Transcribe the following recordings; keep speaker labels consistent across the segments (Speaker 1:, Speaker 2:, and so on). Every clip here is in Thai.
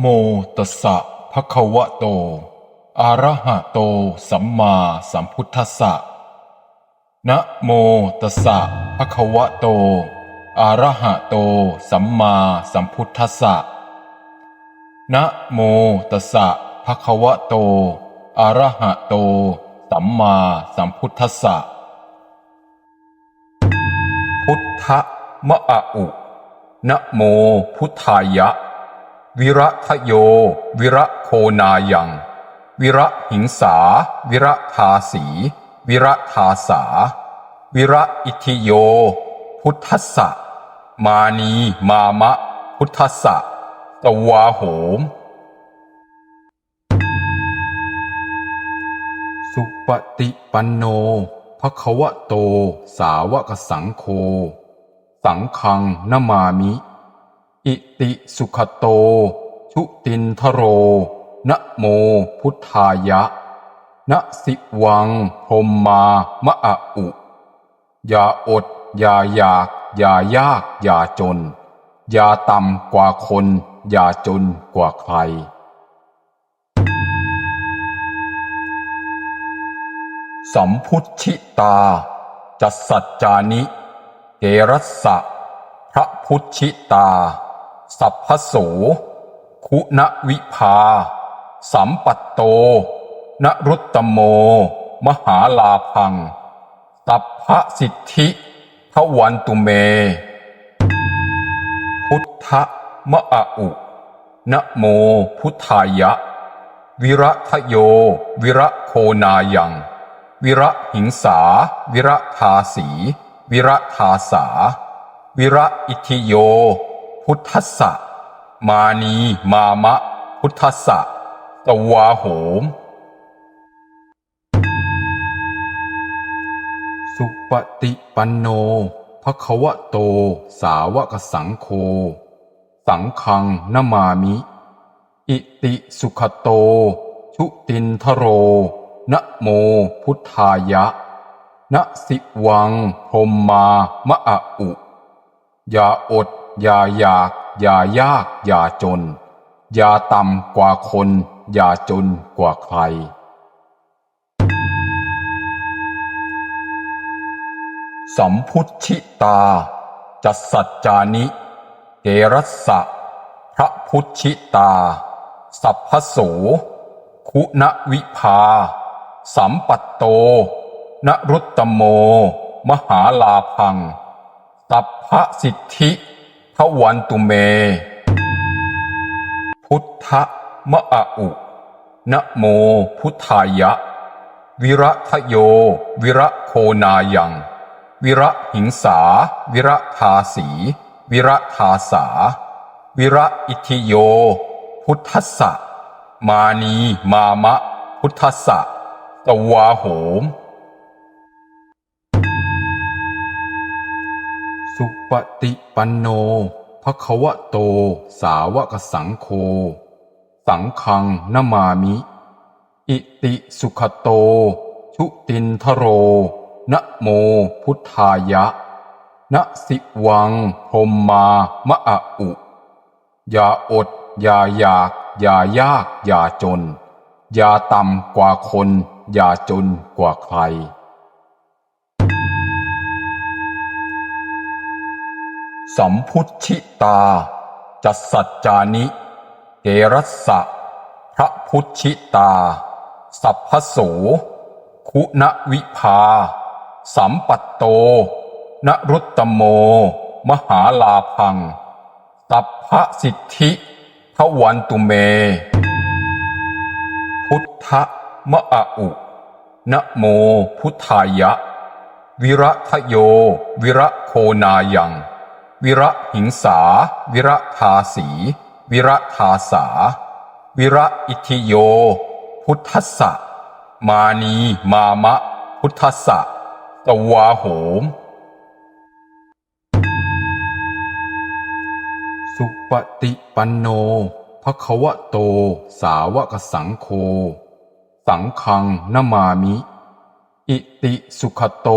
Speaker 1: โมตัสสะภะคะวะโต อะระหะโต สัมมาสัมพุทธัสสะ นะโมตัสสะภะคะวะโต อะระหะโต สัมมาสัมพุทธัสสะ นะโมตัสสะภะคะวะโต อะระหะโต สัมมาสัมพุทธัสสะ พุทธมะอะอุ นะโมพุทธายะ วิระทะโย วิระโคนายัง วิระหิงสา วิระทาสี วิระทาสา วิระอิทิโย พุทธสะมานีมามะ พุทธสะตวาโหม สุปฏิปันโนภะคะวะโต สาวกสังโฆ สังฆังนมามิ อิติสุขโต ชุตินทโร นะโมพุทธายะ นะสิวังพรมมามะอะอุ อย่าอด อย่าอยาก อย่ายาก อย่าจน อย่าต่ำกว่าคน อย่าจนกว่าใคร สัมพุทธิตา จัสสัจจานิ เกรัสสะพระพุทธิตา สัพพโส คุณวิภา สัมปัตโต นรุตตโม มหาลาพังสัพพสิทธิทวันตุเม พุทธมะอะอุนะโมพุทธายะ วิระทะโย วิระโคนายัง วิระหิงสา วิระทาสี วิระทาสา วิระอิทิโย พุทธัสสะมานีมามะ พุทธัสสะตวาโหม สุปฏิปันโนภควะโต สาวกสังโฆสังฆังนามามิ อิติสุขโต ชุตินทโร นะโมพุทธายะ นะสิวังพรมมามะอะอุ ยาอด อย่าอยาก อย่ายาก อย่าจน อย่าต่ำกว่าคน อย่าจนกว่าใคร สัมพุทธิตา จัสสัจจานิเกรัสสะ พระพุทธิตา สัพพโส คุณวิภา สัมปัตโต นรุตตโม มหาลาพังสัพพสิทธิ ทวันตุเม พุทธมะอะอุ นะโมพุทธายะ วิระทะโย วิระโคนายัง วิระหิงสา วิระทาสี วิระทาสา วิระอิทิโย พุทธสะมานีมามะ พุทธสะตวาโหม สุปฏิปันโนภะคะวะโต สาวกสังโฆสังฆังนามามิ อิติสุขโต ชุตินทโร นะโมพุทธายะ นะสิวังพรมมามะอะอุ อย่าอด อย่าอยาก อย่ายาก อย่าจน อย่าต่ำกว่าคน อย่าจนกว่าใคร สัมพุทธิตา จัสสัจจานิเกรัสสะ พระพุทธิตา สัพพโส คุณวิภา สัมปัตโต นรุตตโม มหาลาพังสัพพสิทธิทวันตุเม พุทธมะอะอุนะโมพุทธายะ วิระทะโย วิระโคนายัง วิระหิงสา วิระทาสี วิระทาสา วิระอิทิโย พุทธะมานีมามะ พุทธะตวาโหม สุปฏิปันโนภควะโต สาวกสังโฆสังฆังนามามิ อิติสุขโต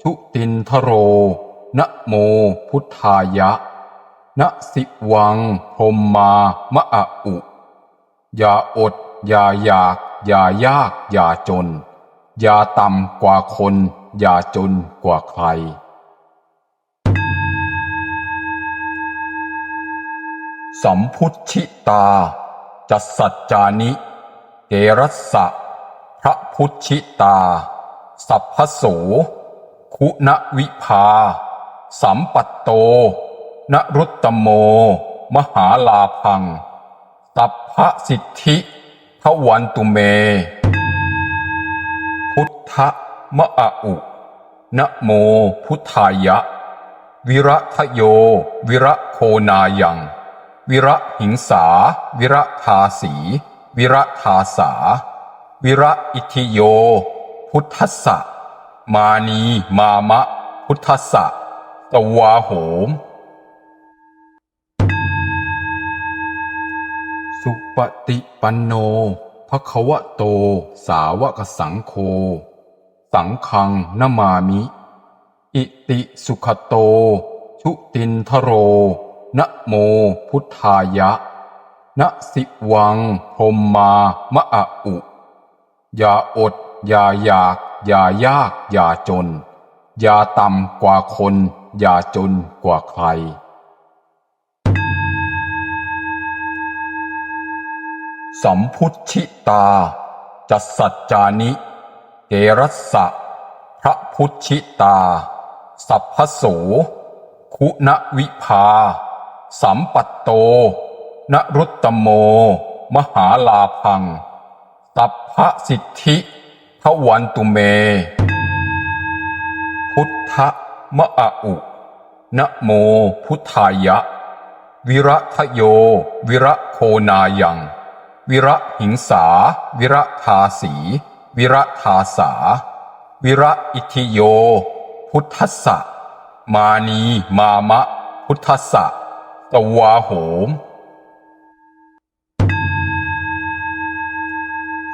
Speaker 1: ชุตินทโร นะโมพุทธายะ นะสิวังพรหมามะอะอุ อย่าอด อย่าอยาก อย่ายาก อย่าจน อย่าต่ำกว่าคน อย่าจนกว่าใคร สัมพุทธิตา จัสสัจจานิเกรัสสะ พระพุทธิตา สัพพโส คุณวิภา สัมปัตโต นรุตตโม มหาลาพัง ตัพพะสิทธิพวันตุเม พุทธมะอะอุ นะโมพุทธายะ วิระทะโย วิระโคนายัง วิระหิงสา วิระทาสี วิระทาสา วิระอิทิโย พุทธสะ มานีมามะ พุทธสะ ตวาโหม สุปฏิปันโนภะคะวะโต สาวกสังโฆสังฆังนามามิ อิติสุขโต ชุตินทโร นะโมพุทธายะ นะสิวังพรหมามะอะอุ อย่าอด อย่าอยาก อย่ายาก อย่าจน อย่าต่ำกว่าคน อย่าจนกว่าใคร สัมพุทธิตา จัสสัจจานิเกรัสสะ พระพุทธิตา สัพพโส คุณวิภา สัมปัตโต นรุตตโม มหาลาพัง ตัพพะสิทธิพวันตุเม พุทธ มะอะอุ นะโมพุทธายะ วิระทะโย วิระโคนายัง วิระหิงสา วิระทาสี วิระทาสา วิระอิทิโย พุทธสะมานีมามะ พุทธสะตวาโหม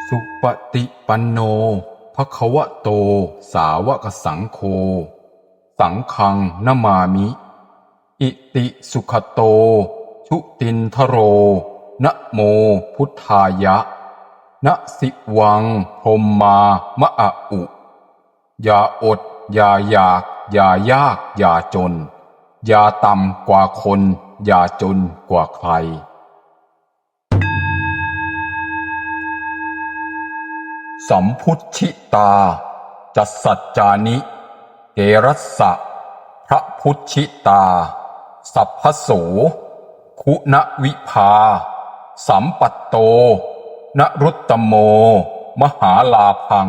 Speaker 1: สุปฏิปันโนภควะโต สาวกสังโฆ สังฆังนามามิ อิติสุขโต ชุตินทโร นะโมพุทธายะ นะสิวังพรหมามะอะอุ อย่าอด อย่าอยาก อย่ายาก อย่าจน อย่าต่ำกว่าคน อย่าจนกว่าใครสัมพุทธิตา จัสสัจจานิ รัสสะ พระพุทธิตา สัพพโส คุณวิภา สัมปัตโต นรุตตโม มหาลาพัง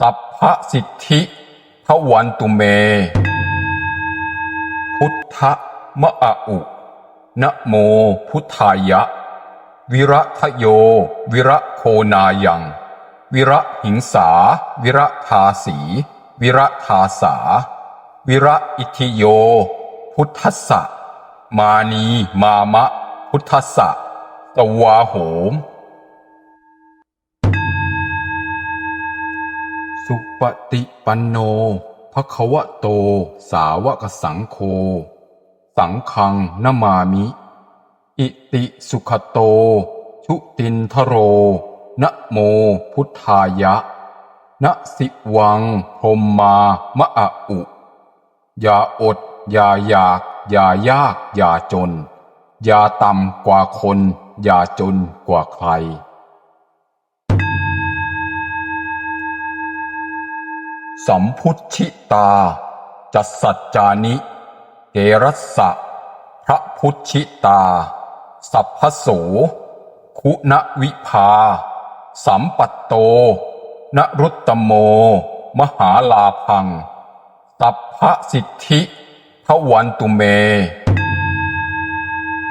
Speaker 1: ตัพพะสิทธิพวันตุเม พุทธมะอะอุนะโมพุทธายะ วิระทะโย วิระโคนายัง วิระหิงสา วิระทาสี วิระทาสา วิระอิทิโย พุทธสะมานีมามะ พุทธสะตวาโหม สุปฏิปันโนภควะโต สาวกสังโฆสังฆังนามามิ อิติสุขโต ชุตินทโร นะโมพุทธายะ นสิวังพรหมามะอะอุ อย่าอด อย่าอยาก อย่ายาก อย่าจน อย่าต่ำกว่าคน อย่าจนกว่าใคร สัมพุทธิตา จัสสัจจานิเกรัสสะ พระพุทธิตา สัพพโส คุณวิภา สัมปัตโต นรุตตโม มหาลาพัง ตัพพะสิทธิพวันตุเม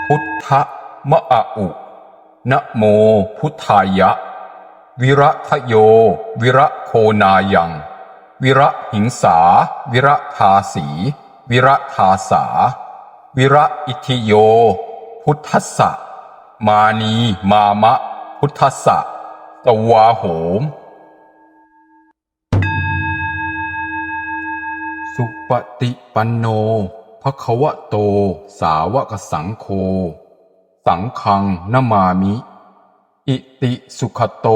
Speaker 1: พุทธมะอะอุ นะโมพุทธายะ วิระทะโย วิระโคนายัง วิระหิงสา วิระทาสี วิระทาสา วิระอิทิโย พุทธสะมานีมามะ พุทธสะตวาโหม สุปฏิปันโนภะคะวะโต สาวกสังโฆสังฆังนามามิ อิติสุขโต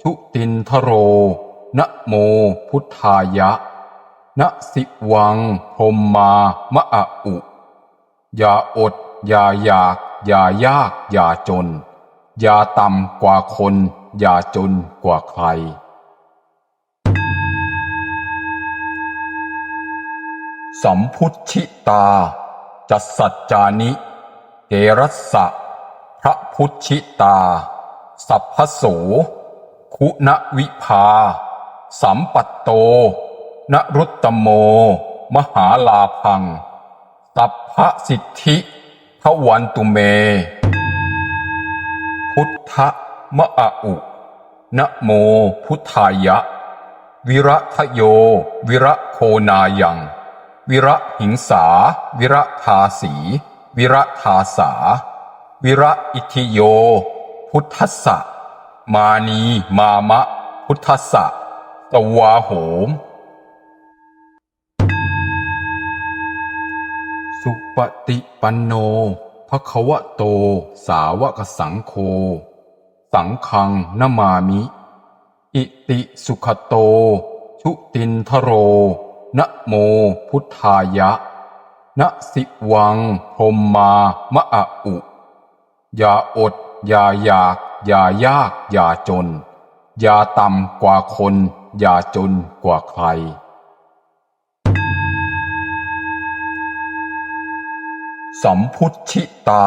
Speaker 1: ชุตินทโร นะโมพุทธายะ นะสิวังพรมมามะอะอุ อย่าอด อย่าอยาก อย่ายาก อย่าจน อย่าต่ำกว่าคน อย่าจนกว่าใคร สัมพุทธิตา จัสสัจจานิเกรัสสะ พระพุทธิตา สัพพโส คุณวิภา สัมปัตโต นรุตตโม มหาลาพังสัพพสิทธิพวันตุเม พุทธมะอะอุนะโมพุทธายะ วิระทะโย วิระโคนายัง วิระหิงสา วิระทาสี วิระทาสา วิระอิทิโย พุทธสะมานีมามะ พุทธสะตวาโหม สุปฏิปันโนภควะโต สาวกสังโฆสังฆังนามามิ อิติสุขโต ชุตินทโร นะโมพุทธายะ นะสิวังพรมมามะอะอุ อย่าอด อย่าอยาก อย่ายาก อย่าจน อย่าต่ำกว่าคน อย่าจนกว่าใคร สัมพุทธิตา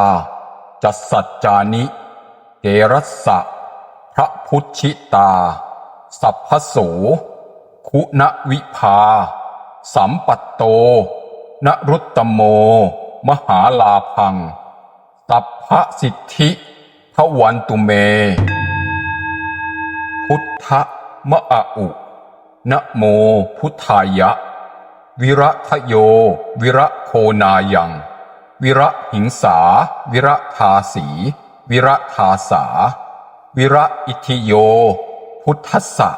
Speaker 1: จัสสัจจานิเกรัสสะ พระพุทธิตา สัพพโส คุณวิภา สัมปัตโต นรุตตโม มหาลาพังสัพพสิทธิพวันตุเม พุทธมะอะอุ นะโมพุทธายะ วิระทะโย วิระโคนายัง วิระหิงสา วิระทาสี วิระทาสา วิระอิทิโย พุทธสะ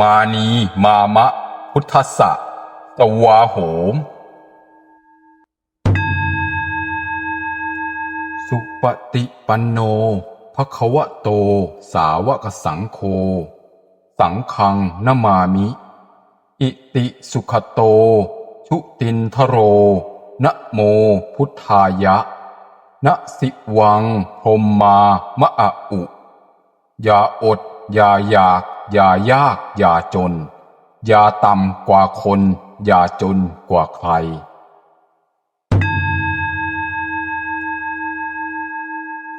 Speaker 1: มานีมามะ พุทธสะ ตวาโหม สุปฏิปันโนภะคะวะโต สาวกสังโฆสังฆังนามามิ อิติสุขโต ชุตินทโร นะโมพุทธายะ นะสิวังพรหมมามะอะอุ อย่าอด อย่าอยาก อย่ายาก อย่าจน อย่าต่ำกว่าคน อย่าจนกว่าใคร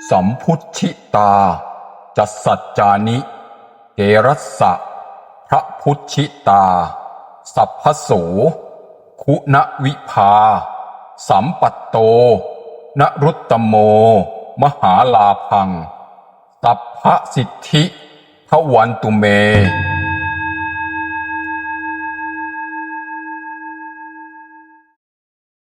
Speaker 1: สัมพุทธิตา จัสสัจจานิเกรัสสะ พระพุทธิตา สัพพโส คุณวิภา สัมปัตโต นรุตตโม มหาลาพังสัพพสิทธิพวันตุเม